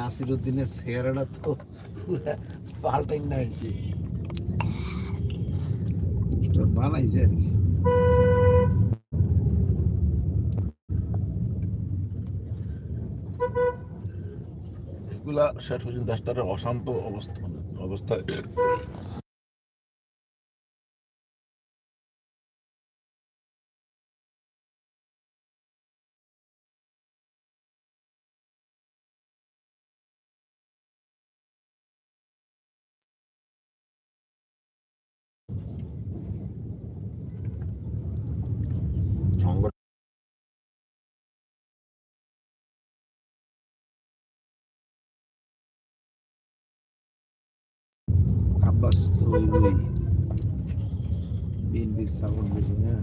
নাসির উদ্দিনের চেহারাটা তো পাল্টাই বানাইছে আর এগুলা শেষ পর্যন্ত অশান্ত অবস্থা অবস্থায়। আব্বাস তো ওই ওই বিএনপির সাপোর্ট বেশি না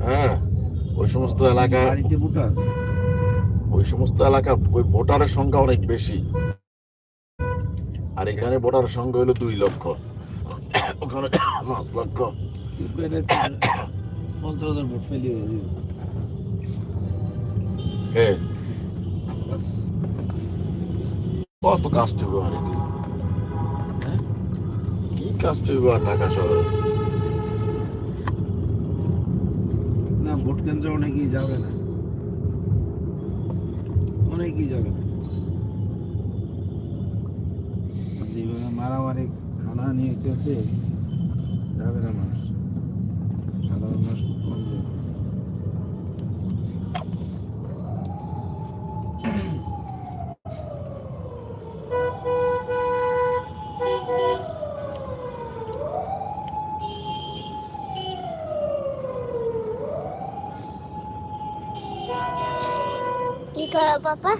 হ্যাঁ ওই সমস্ত এলাকা ওই সমস্ত এলাকা ওই ভোটারের সংখ্যা অনেক বেশি। আর এখানে ভোটারের সংখ্যা হলো দুই লক্ষ। ওখানে পাঁচ লক্ষ। পঞ্চাশ হাজার ভোট ফেলি হ্যাঁ কত কাজ চলবে আর? কি কাজ চলবে আর ঢাকা শহরে? ভোট কেন্দ্রে অনেকেই যাবে না অনেকেই যাবে না আর যেভাবে মারামারি হানাহানি হইতেছে যাবে না মানুষ কি পাপা।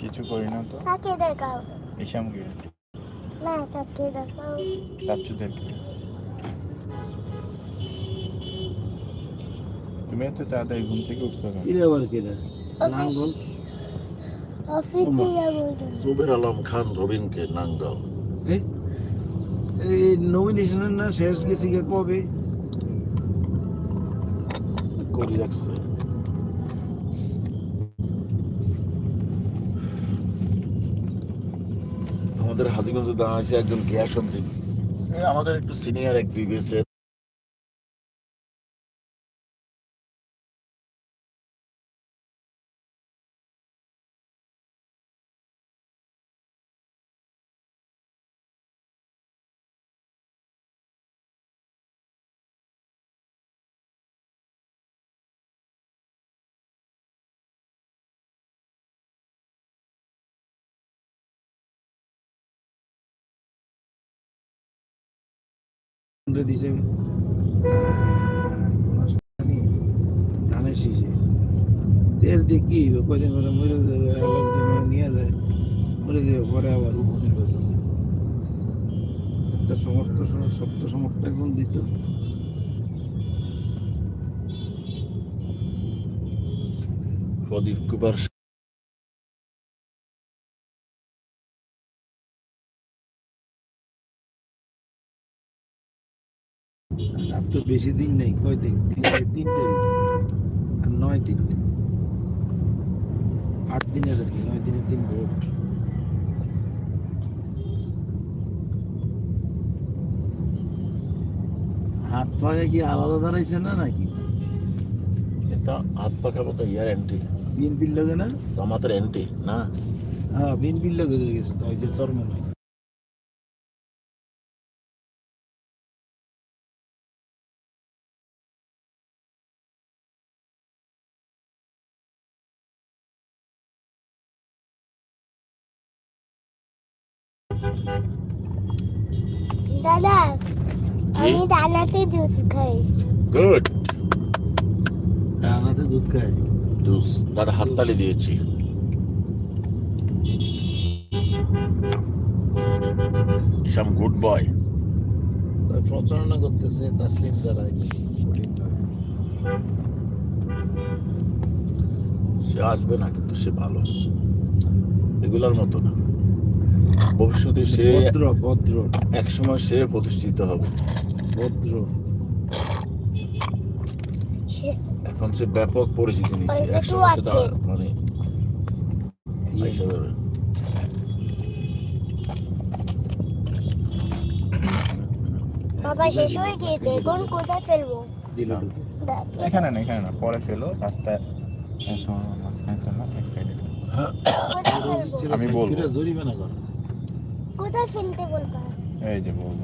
কিছু করি না তো। কাকে দেখাও? ইসামকে না কাকে দেখাও? চাচ্চুদেরকে তুমি এত তাড়াতাড়ি ঘুম থেকে উঠছো কেন? কিরে আবার কিরে নাঙ্গল অফিসে যাব জুবের আলম খান রবিনকে নাঙ্গল এই এই নমিনেশনের না শেষ গেছি কবে? করে রাখছে আমাদের হাজিগঞ্জে দাঁড়াইছে একজন গ্যাস অব্দি আমাদের একটু সিনিয়র এক বিবিএস রে দিছে। ধানের শীষে তেল মরে যাবে নিয়ে যায়। মরে যাবে পরে আবার উপনির্বাচন একটা সমর্থ সপ্ত সমর্থ একজন দিত। প্রদীপ কুমার তো বেশি দিন নেই। কয় দিন? তিন তিন তারিখ আর নয় দিন। আট দিনের আর কি নয় দিনের দিন। ভোট হাত পায়ে কি আলাদা দাঁড়াইছে না নাকি? এটা হাত পাখা মতো ইয়ার এন্ট্রি বিএনপির লগে না? জামাতের এন্ট্রি না? হ্যাঁ বিএনপির লগে হয়ে গেছে তো ওই যে চর্মে নয়। জুস খাই। গুড ডানাতে দুধ খায় জুস দাদা হাততালি দিয়েছি। ইসাম গুড বয় প্রচারণা করতেছে তাসলিম কঠিনভাবে। সে আসবে না কিন্তু সে ভালো। এগুলার মতো না। ভবিষ্যতে সে ভদ্র ভদ্র। এক সময় সে প্রতিষ্ঠিত হবে। ভদ্র এখন সে ব্যাপক পরিচিতি নিচ্ছে ওইটা এক তো সময় সে আছে। দা- মানে আইসা যাবে। বাবা শেষ হয়ে গিয়েছে এখন কোথায় ফেলব দিল না। ঢুকে। দেখ, এখানে না এখানে না পরে ফেলো রাস্তায় এত মাঝখানে তো না এক সাইডে আমি বলব। জরিমানা কর কোথায় ফেলতে বলবা এই যে বলব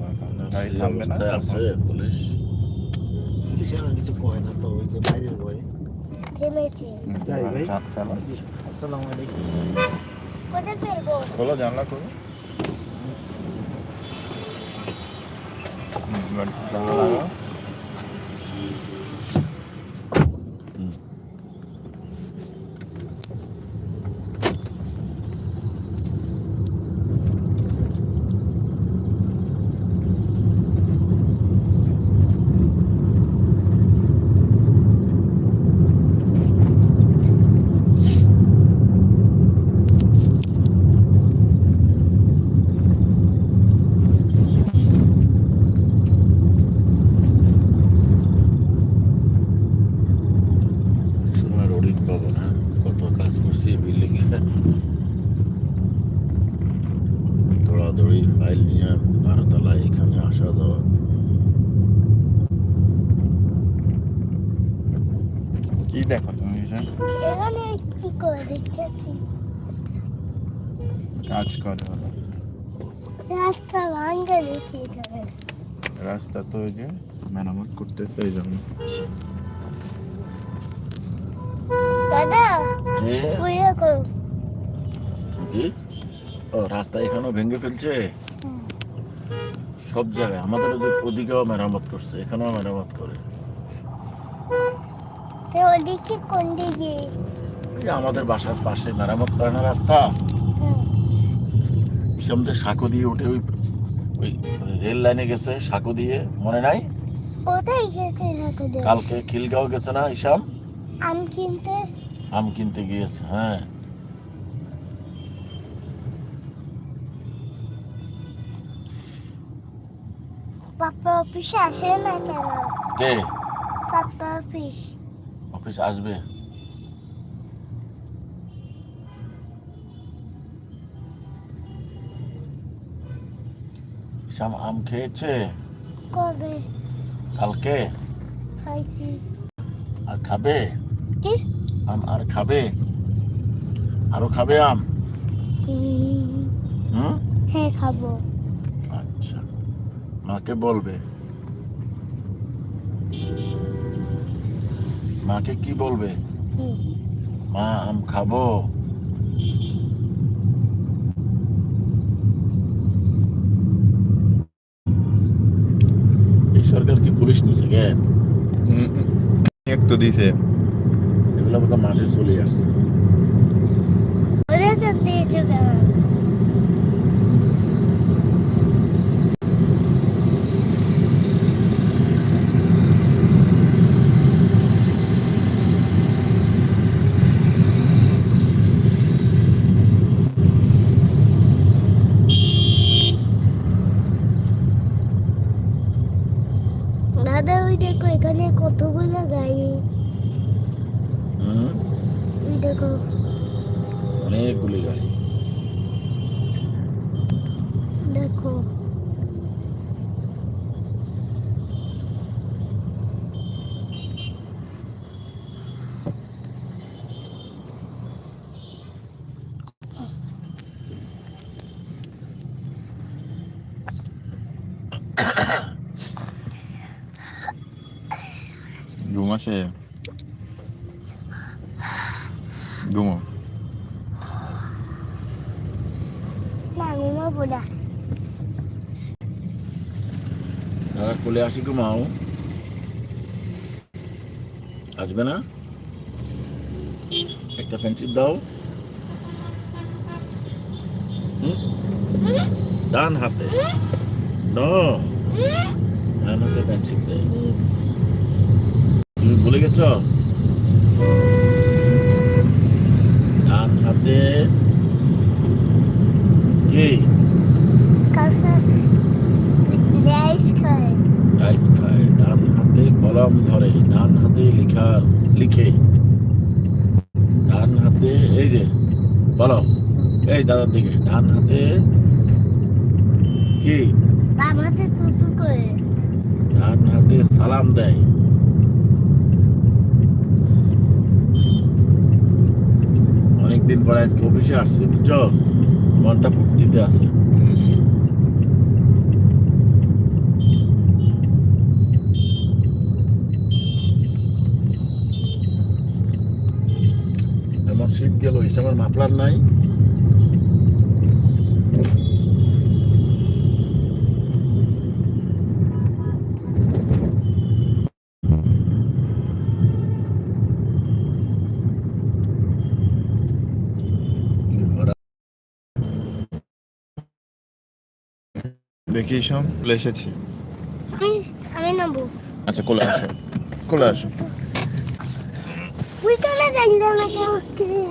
গাড়ি থামবে না? আছে পুলিশ। পুলিশ আর কিছু কয় না তো ওই যে বাইরের। ফেলো। আসসালামু আলাইকুম। কোথায় ফেলব? খোলো জানলা খোলো। জানলা লাগাও সময় অডিট পাবো না কত কাজ করছি বিল্ডিং এ দৌড়াদৌড়ি ফাইল নিয়ে বারোতলা এখানে আসা যাওয়া কি দেখো তুমি এসে এখানে কি করে দেখতেছি কাজ করে ওরা। রাস্তা এখানে। রাস্তা তো ওই যে মেরামত করতেছে এই জন্য। দাদা জি? ও রাস্তা এখানেও ভেঙে ফেলছে? সব জায়গায়। আমাদের ওদিক- ওদিকেও মেরামত করছে এখানেও মেরামত করে। ওদিকে কোন দিকে? যে আমাদের বাসার পাশে মেরামত করে না রাস্তা? সাঁকো দিয়ে উঠে ওই ওই রেল লাইনে গেছে সাঁকো দিয়ে। মনে নাই? কোথায় গেছে কালকে খিলগাঁও গেছে না ইসাম আম কিনতে? আম কিনতে গিয়েছে হ্যাঁ। পাপা অফিসে আসে না কেন? কে? পাপা অফিস। অফিস আসবে। ইসাম আম খেয়েছে? কবে? কালকে? খাইছি। আর খাবে? কি? আম আর খাবে? আরও খাবে আম? হুম। হ্যাঁ খাব। আচ্ছা। মাকে বলবে। মাকে কি বলবে? মা আম খাব এই সরকার কি কেন এক তো দিছে। এগুলো বোধহয় মাঠে চলে আসছে। ওদের তো দিয়েছ কেন দাদা ওই দেখো এখানে কতগুলো গাড়ি হুম ওই দেখো অনেকগুলি গাড়ি দেখো ঘুমো না ঘুমাবো না দাদা কোলে আসি ঘুমাও আসবে না একটা ফ্রেন্ডশিপ দাও? ডান হাতে ন ডান হাতে পেন্সিল দেয় ভুলে গেছ? ডান হাতে। কি? রাইস খায়। ডান হাতে কলম ধরে। ডান হাতে লেখা লিখে। ডান হাতে এই যে বলো। এই দাদার দিকে। ডান হাতে কি? বাম হাতে সুসু করে। ডান হাতে সালাম দেয়। অনেকদিন পরে আজকে অফিসে আসছে, বুঝছ? মনটা ফুর্তিতে আছে। এমন শীত গেল হিসাবের মাফলার নাই। দেখি সব চলে এসেছি। আমি আমি নেব আচ্ছা কোলে আসো কোলে আসো।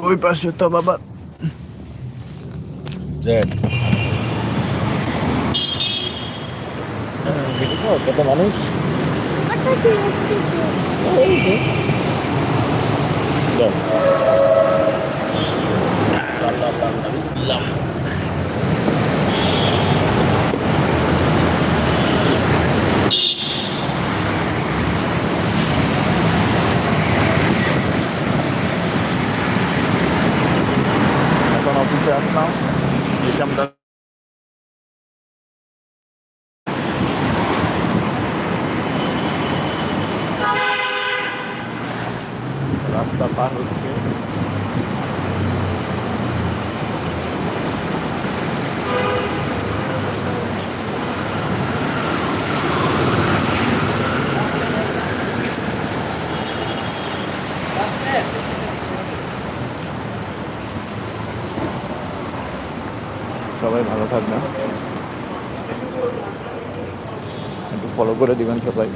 ওই পাশে তো বাবা। জেড দেখেছ কত মানুষ? বিসমিল্লাহ। এখন অফিসে আসলাম এসে আমরা রাস্তা পার হচ্ছে সবাই ভালো থাকবেন। একটু ফলো করে দিবেন সবাই।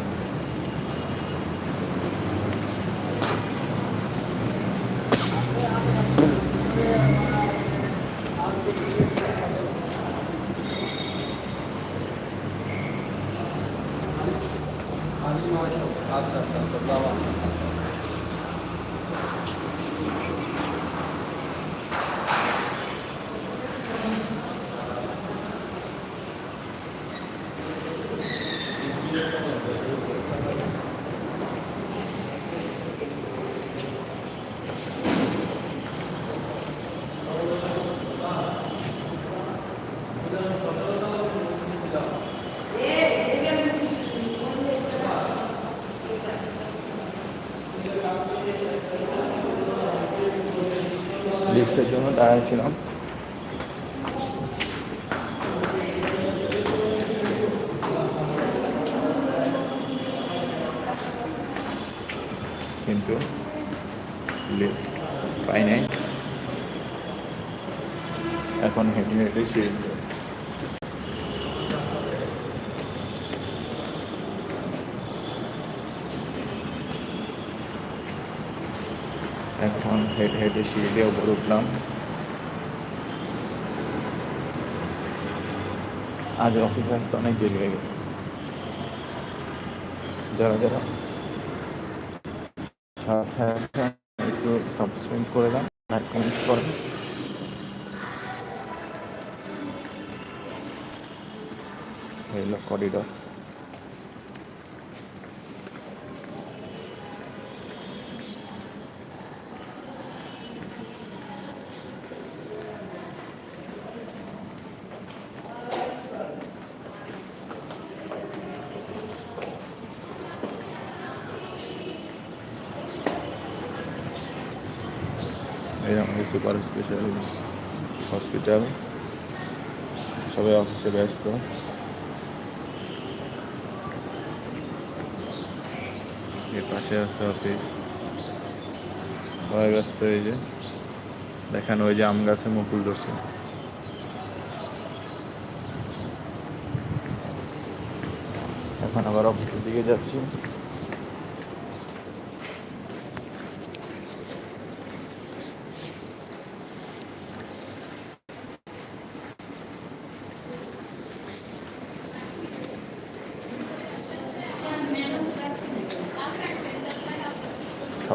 দাঁড়াইছিলাম কিন্তু পাই নাই। এখন হেঁটে হেঁটে সিঁড়ি এখন হেঁটে হেঁটে সিঁড়ি দিয়ে উপরে উঠলাম। আজ অফিস আসতে অনেক দেরি হয়ে গেছে। যারা যারা সাথে একটু সাবস্ক্রাইব করে দেন লাইক কমেন্ট করেন। হইল করিডোর এই আমাদের সুপার স্পেশাল হসপিটাল সবাই অফিসে ব্যস্ত এর পাশে আছে অফিস সবাই ব্যস্ত এই যে দেখেন ওই যে আম গাছে মুকুল ধরছে এখন আবার অফিসের দিকে যাচ্ছি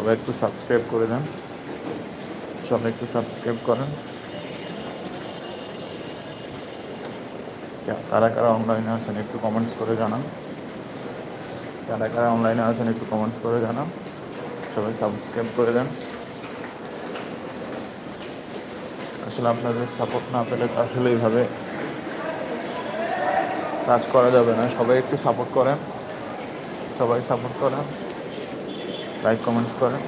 সবাই একটু সাবস্ক্রাইব করে দেন। সবাই একটু সাবস্ক্রাইব করেন। কা- কারা অনলাইনে আছেন একটু কমেন্টস করে জানান। কারা কারা অনলাইনে আছেন একটু কমেন্টস করে জানান। সবাই সাবস্ক্রাইব করে দেন। আসলে আপনাদের সাপোর্ট না পেলে তো আসলে এইভাবে কাজ করা যাবে না। সবাই একটু সাপোর্ট করেন। সবাই সাপোর্ট করেন। লাইক কমেন্টস করেন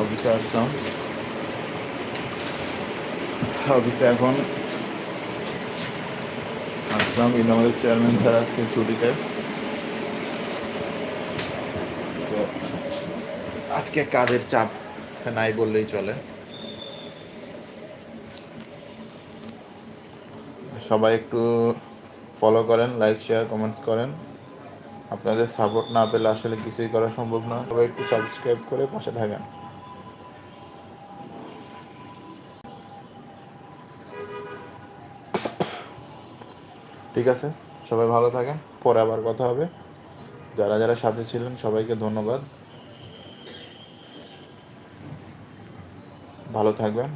অফিসে আসলাম। অফিসে এখন আসলাম। কিন্তু আমাদের চেয়ারম্যান স্যার আজকে ছুটিতে। আজকে কাজের চাপ নাই বললেই চলে। সবাই একটু ফলো করেন লাইক শেয়ার কমেন্টস করেন। আপনাদের সাপোর্ট না পেলে আসলে কিছুই করা সম্ভব না। সবাই একটু সাবস্ক্রাইব করে পাশে থাকেন। ঠিক আছে? সবাই ভালো থাকেন। পরে আবার কথা হবে। যারা যারা সাথে ছিলেন, সবাইকে ধন্যবাদ। ভালো থাকবেন।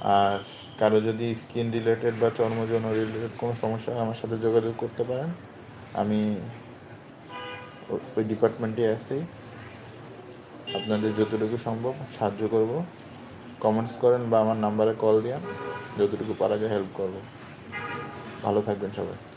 আর কারও যদি স্কিন রিলেটেড বা চর্মজন্য রিলেটেড কোনো সমস্যা আমার সাথে যোগাযোগ করতে পারেন। আমি ওই ডিপার্টমেন্টে আছি। আপনাদের যতটুকু সম্ভব সাহায্য করব। কমেন্টস করেন বা আমার নাম্বারে কল দিন যতটুকু পারা যায় হেল্প করব। ভালো থাকবেন সবাই।